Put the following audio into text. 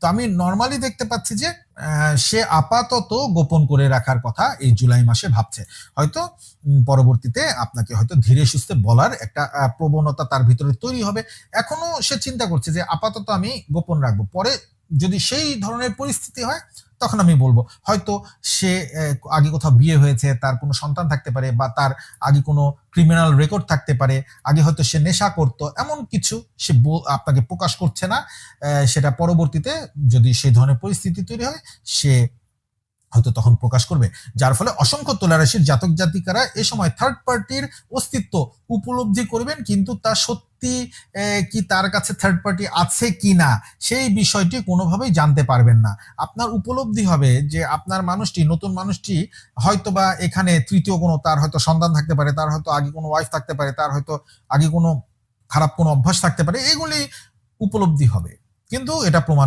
তো আমি নর্মালি দেখতে পাচ্ছি যে সে আপাতত গোপন করে রাখার কথা এই জুলাই মাসে ভাবছে। হয়তো পরবর্তীতে আপনাকে হয়তো ধীরে সুস্থে বলার একটা প্রবণতা তার ভিতরে তৈরি হবে। এখনও সে চিন্তা করছে যে, আপাতত আমি গোপন রাখব। পরে যদি সেই ধরনের পরিস্থিতি হয় তখন আমি বলব, হয়তো সে আগে কোথাও বিয়ে হয়েছে, তার কোনো সন্তান থাকতে পারে বা তার আগে কোনো ক্রিমিনাল রেকর্ড থাকতে পারে, আগে হয়তো সে নেশা করতো, এমন কিছু সে আপনাকে প্রকাশ করছে না সেটা পরবর্তীতে যদি সেই ধরনের পরিস্থিতি তৈরি হয়, সে হয়তো তখন প্রকাশ করবে। যার ফলে অসংখ্য তোলারাশির জাতক জাতিকারা এ সময় থার্ড পার্টির অস্তিত্ব উপলব্ধি করবেন, কিন্তু তা সত্যি আহ, কি তার কাছে থার্ড পার্টি আছে কি না সেই বিষয়টি কোনোভাবেই জানতে পারবেন না। আপনার উপলব্ধি হবে যে আপনার মানুষটি নতুন মানুষটি হয়তো বা এখানে তৃতীয় কোনো তার হয়তো সন্তান থাকতে পারে তার হয়তো আগে কোনো ওয়াইফ থাকতে পারে তার হয়তো আগে কোনো খারাপ কোনো অভ্যাস থাকতে পারে এগুলি উপলব্ধি হবে। কিন্তু এটা প্রমাণ